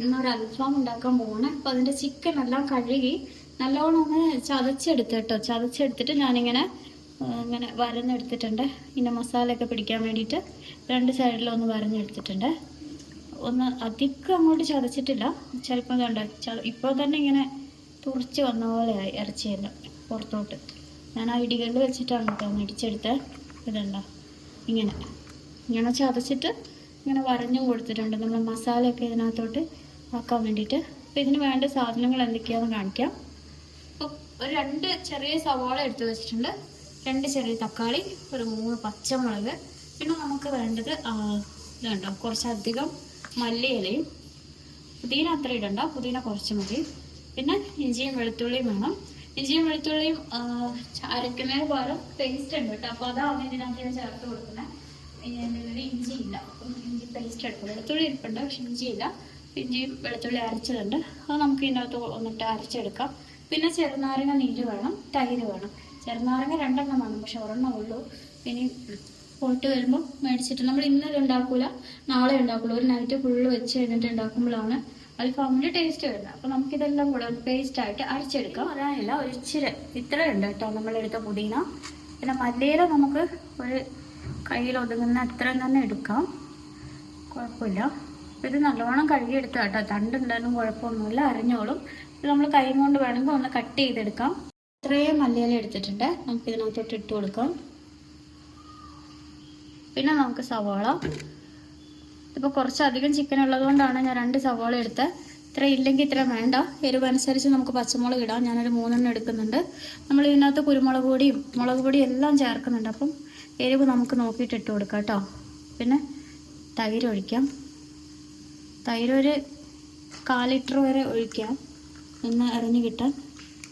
ഇന്നൊരു അൽഫാം ഉണ്ടാക്കാൻ പോവാണ്. അപ്പം അതിന്റെ ചിക്കൻ എല്ലാം കഴുകി നല്ലോണം ഒന്ന് ചതച്ചെടുത്ത് കേട്ടോ. ചതച്ചെടുത്തിട്ട് ഞാനിങ്ങനെ ഇങ്ങനെ വരഞ്ഞെടുത്തിട്ടുണ്ട്. ഇതിന്റെ മസാലയൊക്കെ പിടിക്കാൻ വേണ്ടിയിട്ട് രണ്ട് സൈഡിലൊന്ന് വരഞ്ഞെടുത്തിട്ടുണ്ട്. ഒന്ന് അധികം അങ്ങോട്ട് ചതച്ചിട്ടില്ല. ചിലപ്പോൾ കണ്ട ഇപ്പോൾ തന്നെ ഇങ്ങനെ തുറച്ച് വന്ന പോലെയായി ഇറച്ചിയെല്ലാം പുറത്തോട്ട്. ഞാൻ ആ ഇടികളിൽ വെച്ചിട്ടാണ് കേട്ടോ ഒന്ന് ഇടിച്ചെടുത്ത് ഇതുണ്ടോ? ഇങ്ങനെ. ഇങ്ങനെ ചതച്ചിട്ട് ഇങ്ങനെ വരഞ്ഞും കൊടുത്തിട്ടുണ്ട്. നമ്മൾ മസാലയൊക്കെ ഇതിനകത്തോട്ട് ആക്കാൻ വേണ്ടിയിട്ട്. അപ്പോൾ ഇതിന് വേണ്ട സാധനങ്ങൾ എന്തൊക്കെയാണെന്ന് കാണിക്കാം. അപ്പോൾ ഒരു രണ്ട് ചെറിയ സവാള എടുത്ത് വെച്ചിട്ടുണ്ട്. രണ്ട് ചെറിയ തക്കാളി ഒരു മൂന്ന് പച്ചമുളക്. പിന്നെ നമുക്ക് വേണ്ടത് ഇതുണ്ടോ? കുറച്ചധികം മല്ലിയിലയും. പുതിന അത്ര ഇടണ്ട. പുതിന കുറച്ച് മതി. പിന്നെ ഇഞ്ചിയും വെളുത്തുള്ളിയും വേണം. ഇഞ്ചിയും വെളുത്തുള്ളിയും അരക്കുന്നതിന് പകരം പേസ്റ്റ് ഉണ്ട് കേട്ടോ. അപ്പോൾ അതാണ് ഇതിനകത്ത് ഞാൻ ചേർത്ത് കൊടുക്കുന്നത്. ഇഞ്ചി ഇല്ല അപ്പം ഇഞ്ചി പേസ്റ്റ് എടുക്കും വെളുത്തുള്ളി ഇരിപ്പുണ്ട് പക്ഷെ ഇഞ്ചി ഇല്ല ഇഞ്ചിയും വെളുത്തുള്ളി അരച്ചതുണ്ട് അത് നമുക്ക് ഇതിനകത്ത് വന്നിട്ട് അരച്ചെടുക്കാം. പിന്നെ ചെറുനാരങ്ങ നീര് വേണം തൈര് വേണം. ചെറുനാരങ്ങ രണ്ടെണ്ണം വേണം പക്ഷെ ഒരെണ്ണം ഉള്ളൂ. ഇനി പോയിട്ട് വരുമ്പോൾ മേടിച്ചിട്ട് നമ്മൾ ഇന്നത് ഉണ്ടാക്കൂല നാളെ ഉണ്ടാക്കുള്ളൂ. ഒരു നൈറ്റ് ഫുള്ള് വെച്ച് കഴിഞ്ഞിട്ട് ഉണ്ടാക്കുമ്പോഴാണ് അൽഫാമിന്റെ ടേസ്റ്റ് വരുന്നത്. അപ്പോൾ നമുക്കിതെല്ലാം കൂടെ പേസ്റ്റ് ആയിട്ട് അരച്ചെടുക്കാം. അതായത് ഒരു ഇച്ചിരി. ഇത്ര ഉണ്ട് കേട്ടോ നമ്മളെടുത്ത പുതിന. പിന്നെ മല്ലിയില നമുക്ക് ഒരു കയ്യിൽ ഒതുങ്ങുന്ന അത്രയും തന്നെ എടുക്കാം. കുഴപ്പമില്ല. ഇത് നല്ലോണം കഴുകിയെടുത്ത കേട്ടോ. തണ്ടുണ്ടായാലും കുഴപ്പമൊന്നുമില്ല. അറിഞ്ഞോളും ഇത് നമ്മൾ കൈ കൊണ്ട് വേണമെങ്കിൽ ഒന്ന് കട്ട് ചെയ്തെടുക്കാം. ഇത്രയും മല്ലിയില എടുത്തിട്ടുണ്ട്. നമുക്ക് ഇതിനകത്തോട്ട് ഇട്ട് കൊടുക്കാം. പിന്നെ നമുക്ക് സവാള. ഇപ്പോൾ കുറച്ചധികം ചിക്കൻ ഉള്ളതുകൊണ്ടാണ് ഞാൻ രണ്ട് സവാള എടുത്തത് ഇത്ര ഇല്ലെങ്കിൽ ഇത്ര വേണ്ട. എരിവനുസരിച്ച് നമുക്ക് പച്ചമുളക് ഇടാം. ഞാനൊരു മൂന്നെണ്ണം എടുക്കുന്നുണ്ട്. നമ്മൾ ഇതിനകത്ത് കുരുമുളക് പൊടിയും മുളക് പൊടിയും എല്ലാം ചേർക്കുന്നുണ്ട്. അപ്പം എരിവ് നമുക്ക് നോക്കിയിട്ട് ഇട്ട് കൊടുക്കാം കേട്ടോ. പിന്നെ തൈര് ഒഴിക്കാം. തൈര് ഒരു കാൽ ലിറ്റർ വരെ ഒഴിക്കാം ഒന്ന് അറിഞ്ഞ് കിട്ടാൻ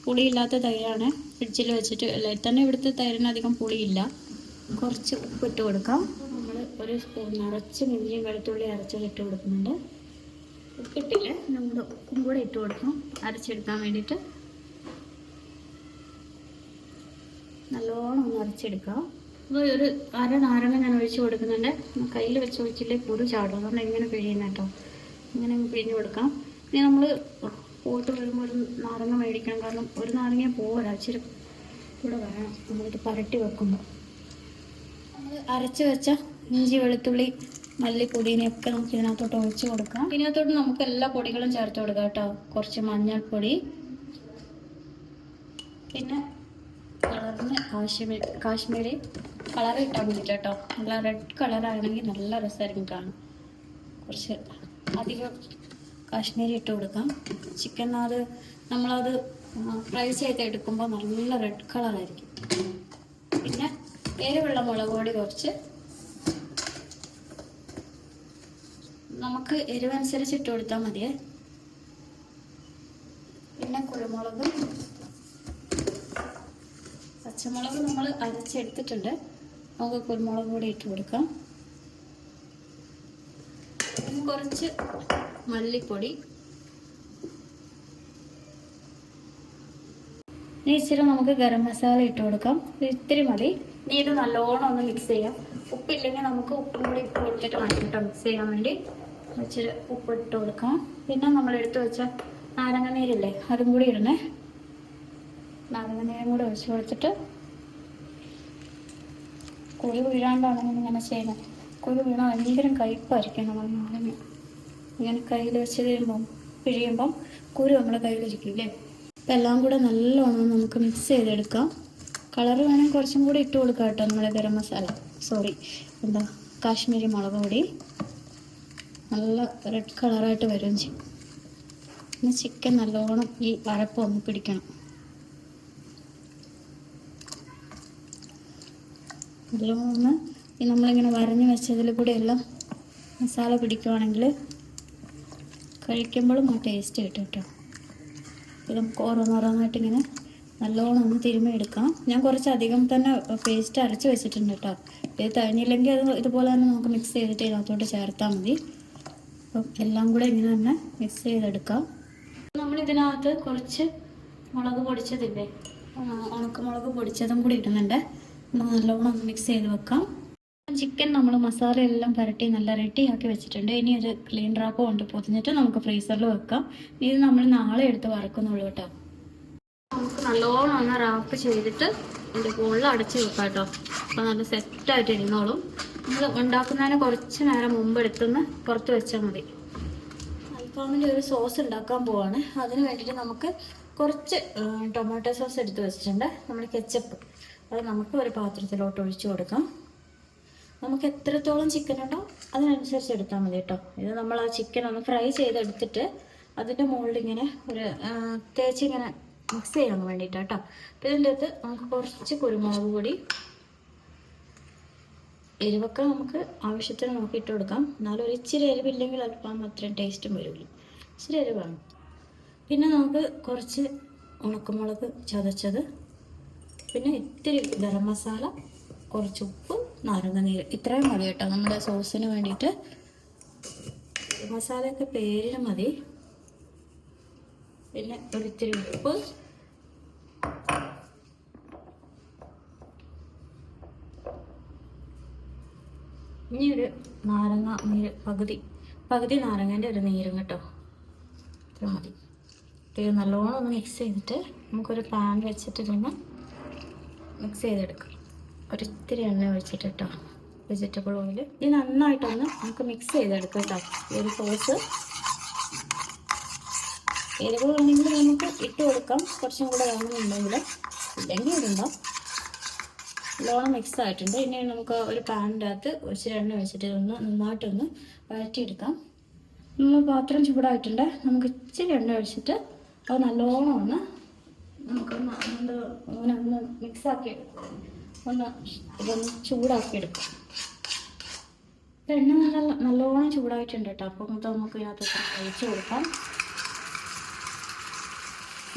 പുളിയില്ലാത്ത തൈരാണ്. ഫ്രിഡ്ജിൽ വെച്ചിട്ട് അല്ലെ തന്നെ ഇവിടുത്തെ തൈരിന് അധികം പുളിയില്ല. കുറച്ച് ഉപ്പിട്ട് കൊടുക്കാം. നമ്മൾ ഒരു സ്പൂൺ നിറച്ച് ഇഞ്ചിയും വെളുത്തുള്ളി അരച്ചത് ഇട്ട് കൊടുക്കുന്നുണ്ട്. ഉപ്പിട്ടില്ല. നമ്മുടെ ഉപ്പും കൂടെ ഇട്ട് കൊടുക്കും അരച്ചെടുക്കാൻ വേണ്ടിയിട്ട്. നല്ലോണം ഒന്ന് അരച്ചെടുക്കാം. അപ്പോൾ ഒരു അര നാരങ്ങ ഞാൻ ഒഴിച്ച് കൊടുക്കുന്നുണ്ട്. കയ്യിൽ വെച്ച് ഒഴിച്ചില്ലേ? കുരു ചാടും. അതുകൊണ്ട് ഇങ്ങനെ പിഴിയുന്ന കേട്ടോ ഇങ്ങനെ പിഴിഞ്ഞ് കൊടുക്കാം. ഇനി നമ്മൾ പോയിട്ട് വരുമ്പോൾ ഒരു നാരങ്ങ മേടിക്കണം. കാരണം ഒരു നാരങ്ങ പോരാ. ഇച്ചിരി കൂടെ വേണം. നമ്മളിത് പരട്ടി വെക്കുമ്പോൾ നമ്മൾ അരച്ച് വെച്ച ഇഞ്ചി വെളുത്തുള്ളി മല്ലിപ്പൊടിനെയൊക്കെ നമുക്ക് ഇതിനകത്തോട്ട് ഒഴിച്ച് കൊടുക്കാം. ഇതിനകത്തോട്ട് നമുക്ക് എല്ലാ പൊടികളും ചേർത്ത് കൊടുക്കാം കേട്ടോ. കുറച്ച് മഞ്ഞൾപ്പൊടി. പിന്നെ കളറിന് കാശ്മീരി കാശ്മീരി കളർ ഇട്ടാൽ മതി കേട്ടോ. നല്ല റെഡ് കളറാണെങ്കിൽ നല്ല രസമായിരിക്കും കാണും കുറച്ച് അധികം കാശ്മീരി ഇട്ട് കൊടുക്കാം. ചിക്കൻ അത് നമ്മളത് ഫ്രൈ ചെയ്ത് എടുക്കുമ്പോൾ നല്ല റെഡ് കളറായിരിക്കും പിന്നെ എരിവുള്ള മുളക് പൊടി കുറച്ച്. നമുക്ക് എരിവനുസരിച്ച് ഇട്ട് കൊടുത്താൽ മതിയേ. പിന്നെ കുരുമുളക് പച്ചമുളക് നമ്മൾ അരച്ചെടുത്തിട്ടുണ്ട്. നമുക്ക് കുരുമുളക് കൂടി ഇട്ട് കൊടുക്കാം. കുറച്ച് മല്ലിപ്പൊടി. ഇനി ഇച്ചിരി നമുക്ക് ഗരം മസാല ഇട്ട് കൊടുക്കാം. ഇത് ഇത്തിരി മതി. ഇനി ഇത് നല്ലോണം ഒന്ന് മിക്സ് ചെയ്യാം. ഉപ്പില്ലെങ്കിൽ നമുക്ക് ഉപ്പും കൂടി ഇട്ട് കൊടുത്തിട്ട് വേണം മിക്സ് ചെയ്യാൻ വേണ്ടി ഇച്ചിരി ഉപ്പ് ഇട്ട് കൊടുക്കാം. പിന്നെ നമ്മൾ എടുത്തു വെച്ച നാരങ്ങ നീരില്ലേ അതും കൂടി ഇടണേ. നാരങ്ങ നീരും കൂടി ഒഴിച്ച് കൊടുത്തിട്ട് കുഴി വീഴാണ്ടാണ് ഇങ്ങനെ ചെയ്യുന്നത്. കുരു വീണാൽ ഭയങ്കര കയ്പ്പായിരിക്കും നമ്മൾ നാരങ്ങ ഇങ്ങനെ കയ്യിൽ വെച്ച് കഴിയുമ്പം പിഴിയുമ്പം കുരു നമ്മുടെ കയ്യിലിരിക്കില്ലേ അപ്പം എല്ലാം കൂടെ നല്ലോണം നമുക്ക് മിക്സ് ചെയ്തെടുക്കാം. കളർ വേണമെങ്കിൽ കുറച്ചും കൂടി ഇട്ട് കൊടുക്കാം കേട്ടോ നമ്മുടെ ഗരം മസാല. സോറി എന്താ? കാശ്മീരി മുളക് പൊടി. നല്ല റെഡ് കളറായിട്ട് വരും. ചെയ്യും പിന്നെ ചിക്കൻ നല്ലോണം ഈ അരപ്പ് ഒന്ന് പിടിക്കണം. ഒന്ന് ഈ നമ്മളിങ്ങനെ വരഞ്ഞ് വെച്ചതിൽ കൂടെ എല്ലാം മസാല പിടിക്കുവാണെങ്കിൽ കഴിക്കുമ്പോഴും ആ ടേസ്റ്റ് കിട്ടും കേട്ടോ. ഇത് നമുക്ക് ഓരോന്നോരോന്നായിട്ട് ഇങ്ങനെ നല്ലോണം ഒന്ന് തിരുമ്മി എടുക്കാം. ഞാൻ കുറച്ച് അധികം തന്നെ പേസ്റ്റ് അരച്ച് വെച്ചിട്ടുണ്ട് കേട്ടോ. ഇത് തഴഞ്ഞില്ലെങ്കിൽ അത് ഇതുപോലെ തന്നെ നമുക്ക് മിക്സ് ചെയ്തിട്ട് ഇതിനകത്തോട്ട് ചേർത്താൽ മതി. അപ്പം എല്ലാം കൂടെ ഇങ്ങനെ തന്നെ മിക്സ് ചെയ്തെടുക്കാം. നമ്മൾ ഇതിനകത്ത് കുറച്ച് മുളക് പൊടിച്ചതില്ലേ? ഉണക്കമുളക് പൊടിച്ചതും കൂടി ഇടുന്നുണ്ട്. നല്ലോണം ഒന്ന് മിക്സ് ചെയ്ത് വെക്കാം. ചിക്കൻ നമ്മൾ മസാല എല്ലാം പുരട്ടി നല്ല റെഡിയാക്കി വെച്ചിട്ടുണ്ട്. ഇനി ഒരു ക്ലീൻ ഡ്രാപ്പ് കൊണ്ട് പൊതിഞ്ഞിട്ട് നമുക്ക് ഫ്രീസറിൽ വെക്കാം. ഇത് നമ്മൾ നാളെ എടുത്ത് വറക്കുന്നുള്ളൂ കേട്ടോ. നമുക്ക് നല്ലോണം ഒന്ന് റാപ്പ് ചെയ്തിട്ട് ഇതിന്റെ മുകളിൽ അടച്ച് വെക്കാം കേട്ടോ. അപ്പോൾ നല്ല സെറ്റായിട്ട് ഇരുന്നോളും. നമ്മൾ ഉണ്ടാക്കുന്നതിന് കുറച്ച് നേരം മുമ്പ് എടുത്തുനിന്ന് പുറത്ത് വെച്ചാൽ മതി. അൽഫാമിന്റെ ഒരു സോസ് ഉണ്ടാക്കാൻ പോവാണ്. അതിന് വേണ്ടിയിട്ട് നമുക്ക് കുറച്ച് ടൊമാറ്റോ സോസ് എടുത്ത് വെച്ചിട്ടുണ്ട്. നമ്മൾ കെച്ചപ്പ് അത് നമുക്ക് ഒരു പാത്രത്തിലോട്ട് ഒഴിച്ചു കൊടുക്കാം. നമുക്ക് എത്രത്തോളം ചിക്കൻ ഉണ്ടോ അതിനനുസരിച്ച് എടുത്താൽ മതി കേട്ടോ. ഇത് നമ്മൾ ആ ചിക്കൻ ഒന്ന് ഫ്രൈ ചെയ്തെടുത്തിട്ട് അതിന്റെ മുകളിൽ ഇങ്ങനെ ഒരു തേച്ച് ഇങ്ങനെ മിക്സ് ചെയ്യാൻ വേണ്ടിയിട്ടാണ് കേട്ടോ. അപ്പോൾ ഇതിന്റെ അകത്ത് നമുക്ക് കുറച്ച് കുരുമുളക് പൊടി എരിവൊക്കെ നമുക്ക് ആവശ്യത്തിന് നോക്കിയിട്ട് കൊടുക്കാം. എന്നാലും ഒരു ഇച്ചിരി എരിവില്ലെങ്കിൽ അല്പം അത്രയും ടേസ്റ്റും വരുള്ളൂ ഇച്ചിരി എരിവാണ്. വേണം പിന്നെ നമുക്ക് കുറച്ച് ഉണക്കമുളക് ചതച്ചത്. പിന്നെ ഇത്തിരി ഗരം മസാല കുറച്ച് ഉപ്പ് നാരങ്ങ നീര് ഇത്രയും മതി കേട്ടോ. നമ്മുടെ സോസിന് വേണ്ടിയിട്ട് മസാലയൊക്കെ പേരിന് മതി. പിന്നെ ഒരിത്തിരി ഉപ്പ്. ഇനി ഒരു നാരങ്ങ നീര് പകുതി. പകുതി നാരങ്ങേന്റെ ഒരു നീരും കേട്ടോ. ഇത്ര മതി. ഇത് നല്ലോണം ഒന്ന് മിക്സ് ചെയ്തിട്ട് നമുക്കൊരു പാൻ വെച്ചിട്ട് ഇതൊന്ന് മിക്സ് ചെയ്തെടുക്കാം. ഒരിത്തിരി എണ്ണ ഒഴിച്ചിട്ട് കേട്ടോ വെജിറ്റബിൾ ഓയിൽ ഇത് നന്നായിട്ടൊന്ന് നമുക്ക് മിക്സ് ചെയ്തെടുക്കാം കേട്ടോ ഈ ഒരു സോസ് എരിവ് വേണമെങ്കിൽ നമുക്ക് ഇട്ട് കൊടുക്കാം. കുറച്ചും കൂടെ വേണമെന്നുണ്ടെങ്കിൽ ഇല്ലെങ്കിൽ ഇടുമ്പോൾ ലോണം മിക്സ് ആയിട്ടുണ്ട്. ഇനി നമുക്ക് ഒരു പാനിന്റെ അകത്ത് ഇച്ചിരി എണ്ണ വെച്ചിട്ട് ഒന്ന് നന്നായിട്ടൊന്ന് വഴറ്റിയെടുക്കാം. നമ്മൾ പാത്രം ചൂടായിട്ടുണ്ട്. നമുക്ക് ഇച്ചിരി എണ്ണ ഒഴിച്ചിട്ട് അത് നല്ലോണം ഒന്ന് ഒന്ന് അങ്ങനെ ഒന്ന് മിക്സാക്കി ഒന്ന് ഇതൊന്ന് ചൂടാക്കി എടുക്കാം എണ്ണ നല്ല നല്ലോണം ചൂടായിട്ടുണ്ട് കേട്ടോ. അപ്പം ഇത് നമുക്ക് ഇതിനകത്ത് ഒഴിച്ച് കൊടുക്കാം.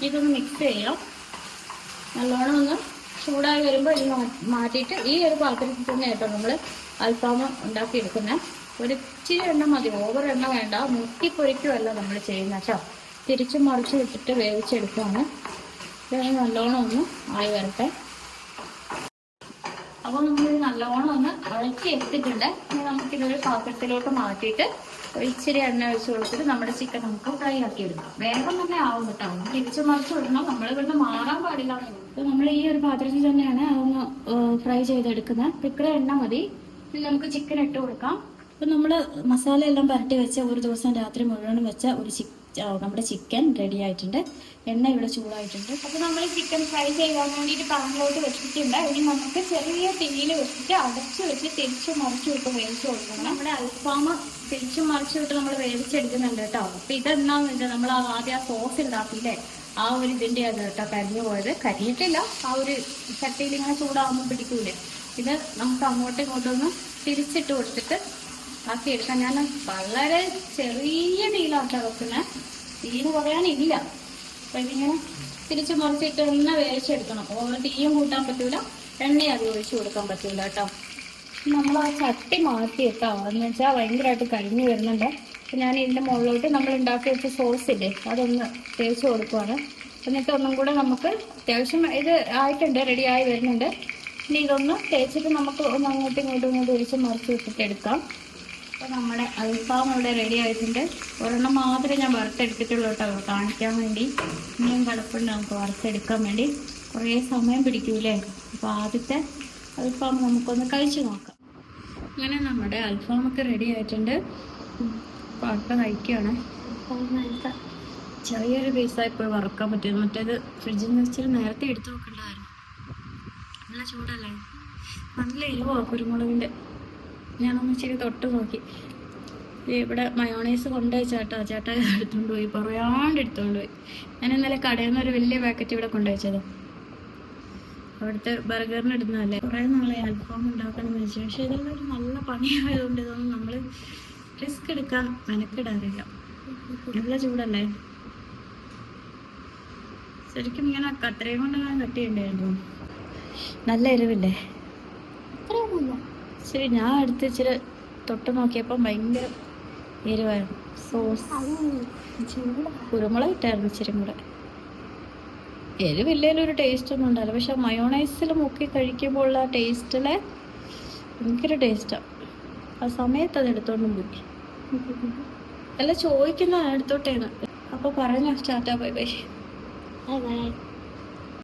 ഇതൊന്ന് മിക്സ് ചെയ്യാം. നല്ലോണം ഒന്ന് ചൂടായി വരുമ്പോൾ ഇത് മാറ്റിയിട്ട് ഈ ഒരു പാത്രത്തിൽ തന്നെ കേട്ടോ നമ്മൾ അൽഫാമ് ഉണ്ടാക്കിയെടുക്കുന്നത് ഒരു ഇച്ചിരി എണ്ണ മതി. ഓവർ എണ്ണ വേണ്ട. മുക്കി പൊരിക്കുമല്ല നമ്മൾ ചെയ്യുന്ന കേട്ടോ. തിരിച്ച് മറിച്ച് വിട്ടിട്ട് വേവിച്ചെടുക്കുകയാണ് ഇതൊന്ന് നല്ലോണം ഒന്ന് ആയി വരട്ടെ. അപ്പോൾ നമ്മൾ നല്ലോണം ഒന്ന് ഇളക്കി എടുത്തിട്ടുണ്ട്. ഇനി നമുക്കിതൊരു പാത്രത്തിലോട്ട് മാറ്റിയിട്ട് ഇച്ചിരി എണ്ണ ഒഴിച്ച് കൊടുത്തിട്ട് നമ്മുടെ ചിക്കൻ നമുക്ക് ഫ്രൈ ആക്കി എടുക്കാം. വേഗം തന്നെ ആവും കേട്ടോ. തിരിച്ചു മറിച്ച് വിടണം. നമ്മൾ ഇവിടുന്ന് മാറാൻ പാടില്ല. അപ്പോൾ നമ്മൾ ഈ ഒരു പാത്രത്തിൽ തന്നെയാണ് അതൊന്ന് ഫ്രൈ ചെയ്തെടുക്കുന്നത്. ഇത്ര എണ്ണ മതി. ഇനി നമുക്ക് ചിക്കൻ ഇട്ട് കൊടുക്കാം. അപ്പൊ നമ്മൾ മസാല എല്ലാം പരട്ടി വെച്ച ഒരു ദിവസം രാത്രി മുഴുവനും വെച്ച ഒരു ചിക്കൻ നമ്മുടെ ചിക്കൻ റെഡി ആയിട്ടുണ്ട്. എണ്ണ ഇവിടെ ചൂടായിട്ടുണ്ട്. അപ്പോൾ നമ്മൾ ചിക്കൻ ഫ്രൈ ചെയ്യാൻ വേണ്ടിയിട്ട് പാനിലോട്ട് വെച്ചിട്ടുണ്ട്. ഇനി നമുക്ക് ചെറിയ തീയിൽ വെച്ചിട്ട് അടച്ച് വെച്ച് തിരിച്ച് മറിച്ച് വിട്ട് വേവിച്ച് കൊടുക്കണം. നമ്മുടെ അൽഫാമ തിരിച്ച് മറിച്ച് വിട്ട് നമ്മൾ വേവിച്ചെടുക്കുന്നുണ്ട് കേട്ടോ. അപ്പോൾ ഇതെന്താന്ന് വെച്ചാൽ നമ്മൾ ആദ്യം ആ സോസ് ഉണ്ടാക്കിയില്ലേ ആ ഒരു ഇതിന്റെ അത് കേട്ടോ കരിഞ്ഞു പോയത്. കരിഞ്ഞിട്ടില്ല. ആ ഒരു ചട്ടിയിൽ ഇങ്ങനെ ചൂടാകുമ്പോൾ പിടിക്കൂലേ. ഇത് നമുക്ക് അങ്ങോട്ടും ഇങ്ങോട്ടൊന്ന് തിരിച്ചിട്ട് കൊടുത്തിട്ട് ആക്കി എടുക്കാൻ ഞാൻ വളരെ ചെറിയ തീയിലാട്ടോ വെക്കുന്നത് തീന്ന് കുറയാനില്ല അപ്പൊ ഇതിങ്ങനെ തിരിച്ച് മറിച്ചിട്ട് ഒന്ന് വേവിച്ചെടുക്കണം. ഓവർ തീയും കൂട്ടാൻ പറ്റൂല എണ്ണയും അത് ഒഴിച്ചു കൊടുക്കാൻ പറ്റൂല കേട്ടോ നമ്മൾ ആ ചട്ടി മാറ്റി കേട്ടോ എന്ന് വെച്ചാൽ ഭയങ്കരമായിട്ട് കരിഞ്ഞു വരുന്നുണ്ട്. അപ്പൊ ഞാൻ ഇതിന്റെ മുകളിലോട്ട് നമ്മൾ ഉണ്ടാക്കി വെച്ച സോസ് ഇല്ലേ അതൊന്ന് തേച്ച് കൊടുക്കുവാണ്. എന്നിട്ട് ഒന്നും കൂടെ നമുക്ക് അത്യാവശ്യം ഇത് ആയിട്ടുണ്ട് റെഡി ആയി വരുന്നുണ്ട്. ഇനി ഇതൊന്ന് തേച്ചിട്ട് നമുക്ക് ഒന്ന് അങ്ങോട്ടും ഇങ്ങോട്ടും ഇങ്ങോട്ടും ഒഴിച്ച് മറിച്ച് എടുക്കാം. അപ്പോൾ നമ്മുടെ അൽഫാം ഇവിടെ റെഡി ആയിട്ടുണ്ട്. ഒരെണ്ണം മാത്രമേ ഞാൻ വറുത്തെടുത്തിട്ടുള്ളൂ കേട്ടോ. കാണിക്കാൻ വേണ്ടി. ഇനിയും കിടപ്പുണ്ട്. നമുക്ക് വറുത്തെടുക്കാൻ വേണ്ടി. കുറേ സമയം പിടിക്കൂലേ? അപ്പോൾ ആദ്യത്തെ അൽഫാം നമുക്കൊന്ന് കഴിച്ചു നോക്കാം. അങ്ങനെ നമ്മുടെ അൽഫാമൊക്കെ റെഡി ആയിട്ടുണ്ട്. അടുത്ത കഴിക്കുകയാണ്. ചെറിയൊരു പീസായി പോയി വറുക്കാൻ പറ്റും. മറ്റേത് ഫ്രിഡ്ജിൽ നിന്ന് വെച്ചിട്ട് നേരത്തെ എടുത്തു നോക്കേണ്ടതായിരുന്നു നല്ല ചൂടല്ലേ? നല്ല എരിവോ കുരുമുളകിന്റെ ഞാനൊന്ന് ഇച്ചിരി തൊട്ട് നോക്കി. ഇവിടെ മയോണൈസ് കൊണ്ടുപോയി ചേട്ടാ. ചേട്ടാ എടുത്തുകൊണ്ട് പോയി. പറയാണ്ട് എടുത്തോണ്ട് പോയി. ഞാൻ ഇന്നലെ കടയിൽ നിന്ന് ഒരു വലിയ പാക്കറ്റ് ഇവിടെ കൊണ്ടുവച്ചത്. അവിടുത്തെ ബർഗറിന് ഇടുന്നതല്ലേ? കുറേ നാളെ അൽഫാം ഉണ്ടാക്കണം എന്ന് വെച്ചു പക്ഷേ ഇതെല്ലാം ഒരു നല്ല പണിയായതുകൊണ്ട് ഇതൊന്നും നമ്മൾ റിസ്ക് എടുക്കാൻ മെനക്കിടാറില്ല. നല്ല ചൂടല്ലേ? ശരിക്കും ഇങ്ങനെ കത്രയും കൊണ്ട് ഞാൻ കട്ട് ചെയ്യണ്ടായിരുന്നു നല്ല എരിവില്ലേ? അത്രയൊന്നുമില്ല. ശരി ഞാൻ എടുത്ത് ഇച്ചിരി തൊട്ട് നോക്കിയപ്പം ഭയങ്കര എരിവായിരുന്നു. സോസ്. കുരുമുളക് ഇട്ടായിരുന്നു ഇച്ചിരി കൂടെ. എരിവില്ലേലും ഒരു ടേസ്റ്റ് ഒന്നും ഉണ്ടായില്ല പക്ഷെ മയോണൈസിൽ മുക്കി കഴിക്കുമ്പോൾ ഉള്ള ടേസ്റ്റിലെ ഭയങ്കര ടേസ്റ്റാണ് ആ. സമയത്ത് അത് എടുത്തോണ്ടും പോയി അല്ല ചോദിക്കുന്ന എടുത്തോട്ടേന്ന് അപ്പോൾ പറഞ്ഞ സ്റ്റാർട്ടാ ബൈ ബൈ. Bye bye.